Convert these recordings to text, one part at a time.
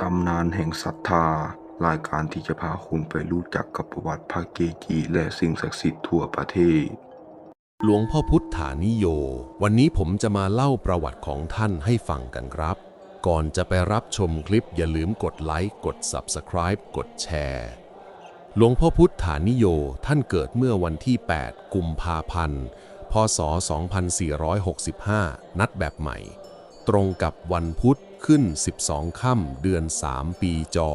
ตำนานแห่งศรัทธารายการที่จะพาคุณไปรู้จักกับประวัติพระเกจิและสิ่งศักดิ์สิทธิ์ทั่วประเทศ หลวงพ่อพุทธานิโย วันนี้ผมจะมาเล่าประวัติของท่านให้ฟังกันครับ ก่อนจะไปรับชมคลิปอย่าลืมกดไลค์กด Subscribe กดแชร์หลวงพ่อพุทธานิโยท่านเกิดเมื่อวันที่ 8 กุมภาพันธ์ พศ 2465 นัดแบบใหม่ ตรงกับวันพุธ ขึ้น 12 ค่ำเดือน 3 ปีจอ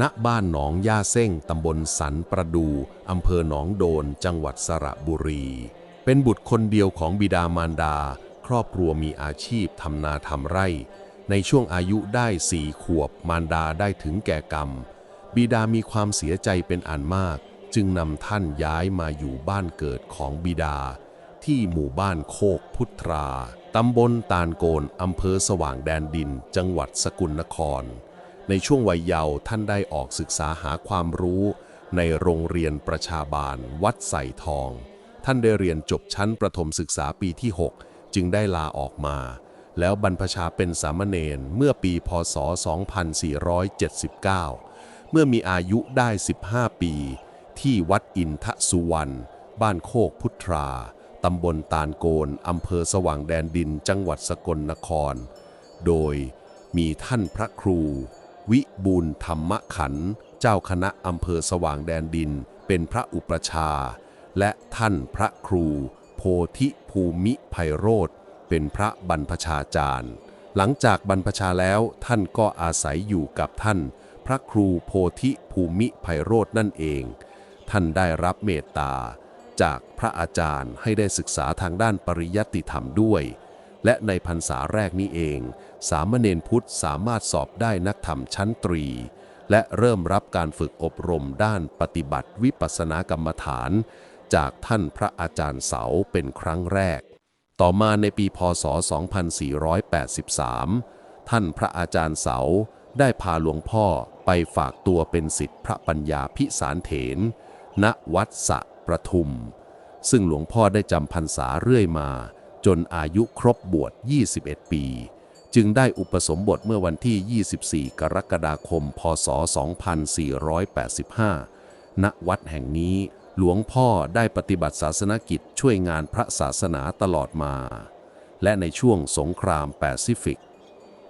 ณ บ้านหนองย่าเส้งตำบลสันประดู อำเภอหนองโดน จังหวัดสระบุรี เป็นบุตรคนเดียวของบิดามารดา ครอบครัวมีอาชีพทำนาทำไร่ ในช่วงอายุได้สี่ขวบมารดาได้ถึงแก่กรรม บิดามีความเสียใจเป็นอันมาก จึงนำท่านย้ายมาอยู่บ้านเกิดของบิดา ที่หมู่บ้านโคกพุทรา ตำบลตาลโกนอำเภอสว่างแดนดิน จังหวัดสกลนคร ในช่วงวัยเยาว์ท่านได้ออกศึกษาหาความรู้ ในโรงเรียนประชาบาล วัดใส่ทอง ท่านได้เรียนจบชั้นประถมศึกษาปีที่ 6 จึงได้ลาออกมา แล้วบรรพชาเป็นสามเณรเมื่อปีพศ 2479 เมื่อมีอายุได้ 15 ปี ที่วัดอินทสุวรรณ บ้านโคกพุทรา ตำบลตาลโกนอำเภอสว่างแดนดินจังหวัดสกลนคร โดยมีท่านพระครู วิบูลธรรมขัน เจ้าคณะอำเภอสว่างแดนดิน เป็นพระอุปชา และท่านพระครู โพธิภูมิไพโรธเป็นพระบรรพชาจารย์ หลังจากบรรพชาแล้วท่านก็อาศัยอยู่กับท่าน พระครูโพธิภูมิไพโรธนั่นเอง ท่านได้รับเมตตา จากพระอาจารย์ให้ได้ศึกษาทางด้านปริยัติธรรมด้วย และในพรรษาแรกนี้เอง สามเณรพุทธสามารถสอบได้นักธรรมชั้นตรี และเริ่มรับการฝึกอบรมด้านปฏิบัติวิปัสสนากรรมฐาน จากท่านพระอาจารย์เสาเป็นครั้งแรก ต่อมาในปีพศ 2483 ท่านพระอาจารย์เสาได้พาหลวงพ่อไปฝากตัวเป็นสิทธิพระปัญญาพิสารเถนณวัดสะ ประทุม ซึ่งหลวงพ่อได้จำพรรษาเรื่อยมา จนอายุครบบวช 21 ปี จึงได้อุปสมบทเมื่อวันที่ 24 กรกฎาคม พศ 2485 ณ วัดแห่งนี้หลวงพ่อได้ปฏิบัติศาสนกิจช่วยงานพระศาสนาตลอดมา และในช่วงสงครามแปซิฟิก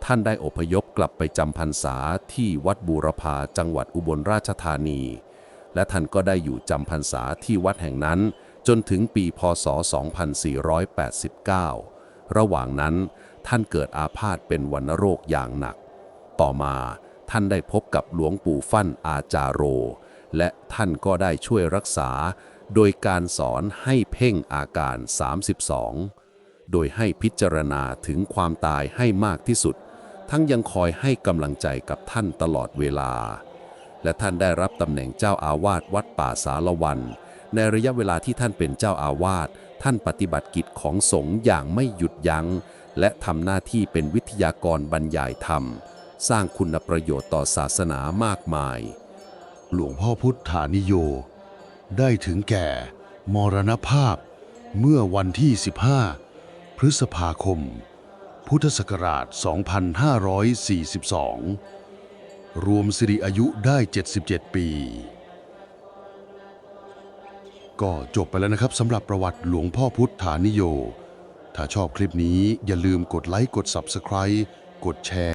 ท่านได้อพยพกลับไปจำพรรษาที่วัดบูรพาจังหวัดอุบลราชธานี และท่านก็ได้อยู่จำพรรษาที่วัดแห่งนั้น จนถึงปีพศ 2489 ระหว่างนั้นท่านเกิดอาพาธเป็นวัณโรคอย่างหนัก ต่อมาท่านได้พบกับหลวงปู่ฟั่นอาจาโร และท่านก็ได้ช่วยรักษา โดยการสอนให้เพ่งอาการ 32 โดยให้พิจารณาถึงความตายให้มากที่สุด ทั้งยังคอยให้กำลังใจกับท่านตลอดเวลา และท่านได้รับตำแหน่งเจ้าอาวาสวัดป่าสารวัน ในระยะเวลาที่ท่านเป็นเจ้าอาวาสท่านปฏิบัติกิจของสงฆ์อย่างไม่หยุดยัง้ง และทำหน้าที่เป็นวิทยากรบรรยายธรรม สร้างคุณประโยชน์ต่อศาสนามากมาย หลวงพ่อพุทธานิโย ได้ถึงแก่ มรณภาพ เมื่อวันที่ 15 พฤษภาคม พุทธศักราช 2542 รวมสิริอายุได้ 77 ปี ก็จบไปแล้วนะครับสำหรับประวัติหลวงพ่อพุทธานิโย ถ้าชอบคลิปนี้อย่าลืมกดไลค์กด Subscribe กดแชร์